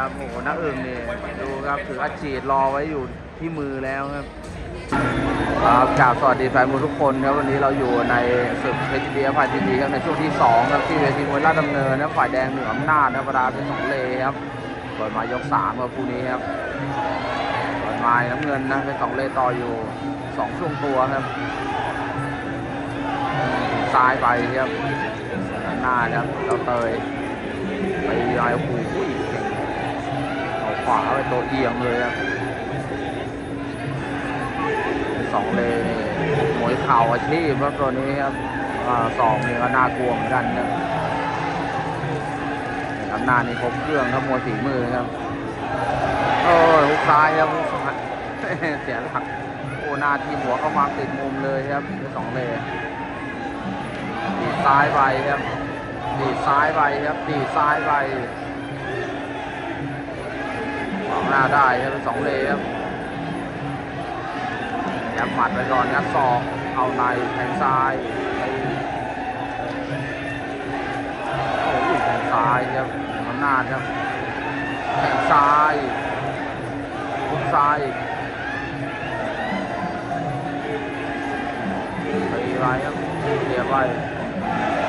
ครับโอ้โหนักเอึ่งนี่ดูครับถืออาชีพรอไว้อยู่ที่มือแล้วครับครับกราบสวัสดีแฟนมวยทุกคนครับวันนี้เราอยู่ในศึกเพชรเดียฝ่ายทีดีครับในช่วงที่สองครับที่เวทีมวยราชดำเนินนะฝ่ายแดงเหนืออำนาจนะประดาเป็นสองเลครับเปิดมายกสามครับคู่นี้ครับเปิดมาน้ำเงินนะเป็นสองเลต่ออยู่สองช่วงตัวครับซ้ายไปครับหน้าครับเราเตยไปลายคู่ ขวาไปตัวเอียงเลยครับสองเลนมวยเข่าอาชีพครับตัวนี้ครับอสองนี่ก็น่ากลัวเหมือนกันครับอำนาจนี่ครบเครื่องครับมวยฝีมือครับโอ้ยหุกซ้ายครับเสียหลักโอ้หน้าทีหัวเข้ามาติดมุมเลยครับสองเลดีซ้ายไปครับดีซ้ายไปครับดีซ้ายไป ขวางหน้าได้ครับสองเลครับยัดหมัดไปก่อนยัดศอกเอาในแทงซ้ายโอ้ยแทงซ้ายครับอำนาจครับแทงซ้ายทุกซ้ายอีกตีไปครับเสียบไป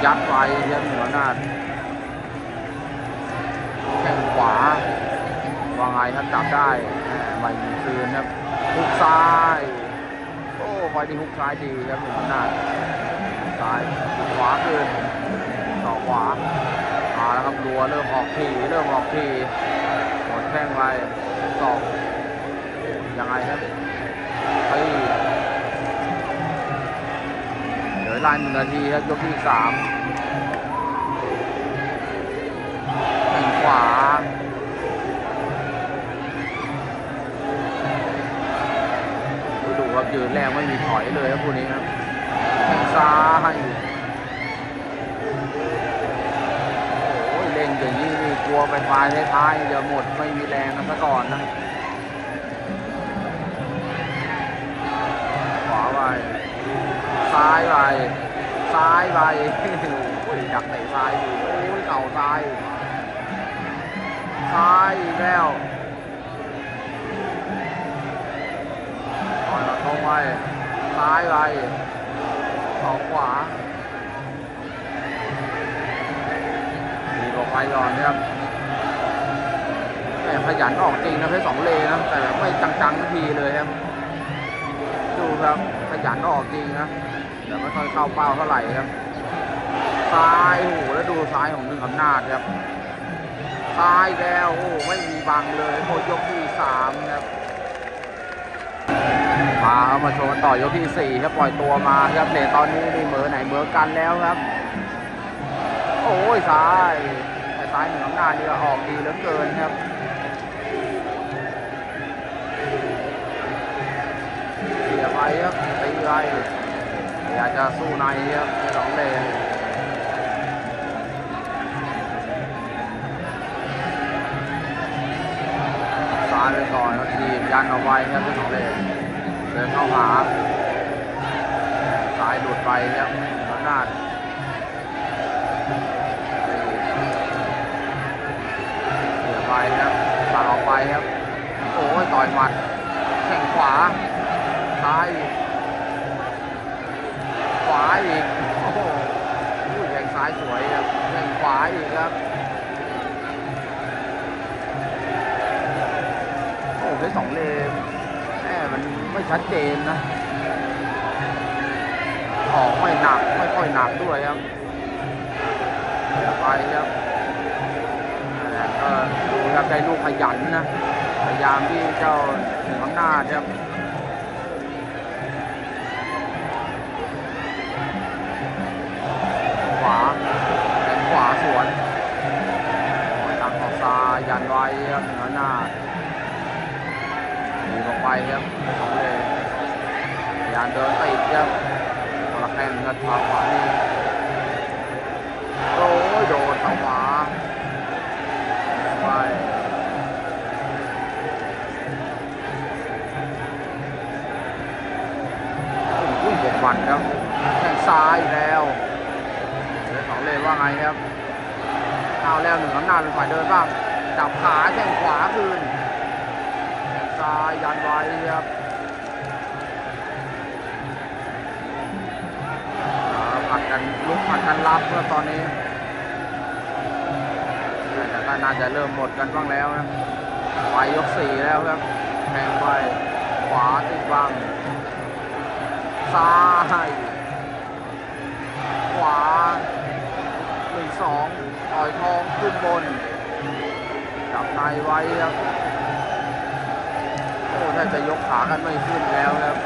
ยัดไว้ยัดเหนือหน้าแาไงครับจับได้แหม่ไม่มีคืนครับหุกซ้าย โอ้ไฟที่หุกซ้ายดีครับหนือหน้าซ้ายขวาคืนต่อขวามาแล้วครับรัวเริ่มออกทีเริ่มออกทีหมดแข้งไปสองยังไงครับไปเหลือเวลาหนึ่งนาทีครับยกที่สามแข้งขวา ยืนแรงไม่มีถอยเลยครับคู่นี้ครับแข้งซ้ายโอ้ยเล่นอย่างนี้นี่กลัวไปปลายท้ายๆจะหมดไม่มีแรงกันซะก่อนนะขวาไปซ้ายไปซ้ายไปโอ้ยดักเตะซ้ายอยู่โอ้ยเข่าซ้ายซ้ายแล้ว งไปซ้ายไปออกขวาดีกว่าไปก่อนนะครับแหมขยันออกจริงนะเพชรสองเลนะแต่ไม่จังๆทีเลยครับดูครับขยันออกจริงนะแต่ไม่ค่อยเข้าเป้าเท่าไหร่ครับซ้ายโอ้โหแล้วดูซ้ายของหนึ่งอำนาจครับซ้ายแล้วโอ้ไม่มีบังเลยโคยกที่สามครับ มาครับมาโชว์ต่อยกที่สี่ครับปล่อยตัวมาครับเลทตอนนี้นี่เหมือไหนเหมือกันแล้วครับ โอ้ยซ้ายแต่ซ้ายเหนือหน้านี่ก็ออกดีเหลือเกินครับเสียไปครับตีไปอยากจะสู้ในครับสองเลนซ้ายไปก่อนครับทีมยันเอาไว้ครับสองเลน ดินเข้าหาสายหลุดไปครับอำนาจเสียไปครับตัดออกไปครับ โอ้ยต่อยหมัดแข้งขวาซ้ายขวาอีกโอ้โหอุ้ยแข้งซ้ายสวยครับแข้งขวาอีกครับ ไม่ชัดเจนนะออกไม่หนักไม่ค่อยหนักด้วยครับไปครับก็ดูครับได้ลูกขยันนะพยายามที่เจ้าหนึ่งอำนาครับขวาแขนขวาสวนทางออกซ้ายยันไว้ครับหนึ่งอำนา จดีลงไปครับสองเลยพยายามเดินติดครับเอาลแข้งกันทางขวานี่โอ้ยโดนทางขวาไปโอ้ยบกบันครับแข้งซ้ายแล้วเดี๋ยวสองเลยว่าไงครับเอาแล้วหนึ่งอำหนาเป็นฝ่ายเดินบ้างจับขาแข้งขวาคืน ยยันไว้ครับผัดกันลุกผัดกันรับครับตอนนี้แต่ก็น่าจะเริ่มหมดกันบ้างแล้วนะไปยกสี่แล้วครับแทงไปขวาติดบังซ้ายขวาหนึ่งสองต่อยทองขึ้นบนจับในไว้ครับ โอ้ถ้าจะยกขากันไม่ขึ้นแล้วครับ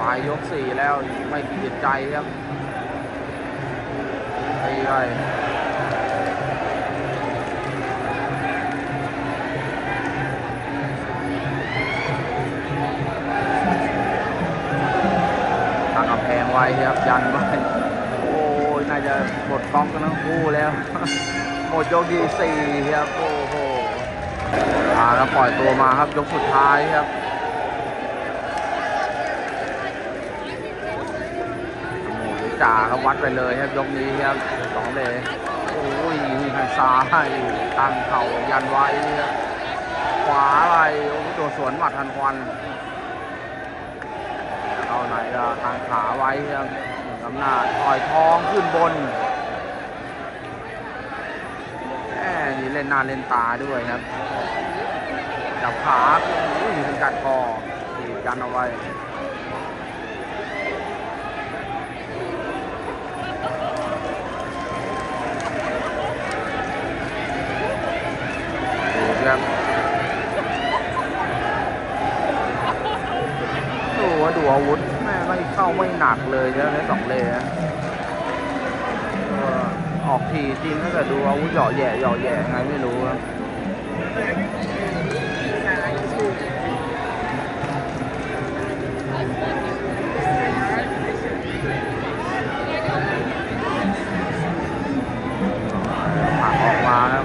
ปลายยกสี่แล้วไม่มีจิตใจครับตีไปตั้งกำแพงไว้ครับยันไว้โอ้ยน่าจะหมดกล้องกันทั้งคู่แล้ว หมดยกที่สี่ครับโอ้โห อ่าแล้วปล่อยตัวมาครับยกสุดท้ายครับโอ้โหจ่าครับวัดไปเลยครับยกนี้ครับสองเลยโอ้ยทางซ้ายตั้งเข่ายันไว้ครับขวาอะไรโอ้ตัวสวนหมัดทันควันเข้าไหนก็ทางขาไว้ครับหนึ่งอำนาจต่อยท้องขึ้นบนแหมนี่เล่นหน้าเล่นตาด้วยครับ จับขาอุ้ยเป็นการคอตีบกันเอาไว้ดูครับดูว่าดูอาวุธแม่ไม่เข้าไม่หนักเลยนะในสองเลนะออกทีจริงถ้าเกิดดูอาวุธเหยาะแย่เหยาะแย่ไงไม่รู้ครับผลักออกมาครับ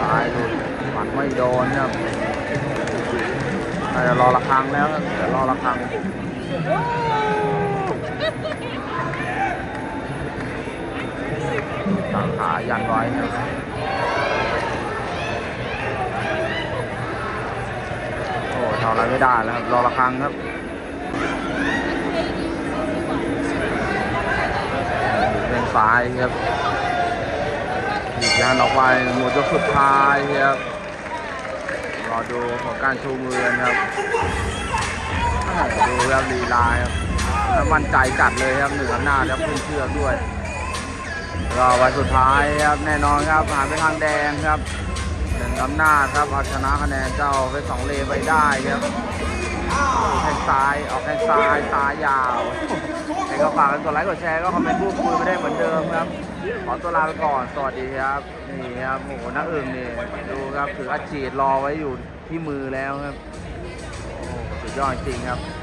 ตายหลุดหมัดไม่โดนครับน่าจะรอระฆังแล้วครับเดี๋ยวร อระฆังสาขายันไว้ครับโอ้ทำอะไรไม่ได้แล้วครับ รอระฆังครับเป็นซ้ายครับหยิบยันออกไปหมดยกสุดท้ายครับ รอดูของการชูมือครับ ดูครับลีลาครับมั่นใจจัดเลยครับเหนือหน้าจครับขึ้นเชือกด้วยก็วันสุดท้ายครับแน่นอนครับผ่านไปทางแดงครับหนึ่งอำนาจครับเอาชนะคะแนนเจ้าเพชรสองเลไปได้ครับแข้งซ้ายออกแข้งซ้ายซ้ายยาวใครก็ฝากกันกดไลค์กดแชร์ก็คอมเมนต์พูดคุยไม่ได้เหมือนเดิมครับ ขอตัวลาไปก่อนสวัสดีครับนี่ครับโหน้าอึ่งนี่ดูครับถืออัดฉีดรอไว้อยู่ที่มือแล้วครับ ยอดจริงครับ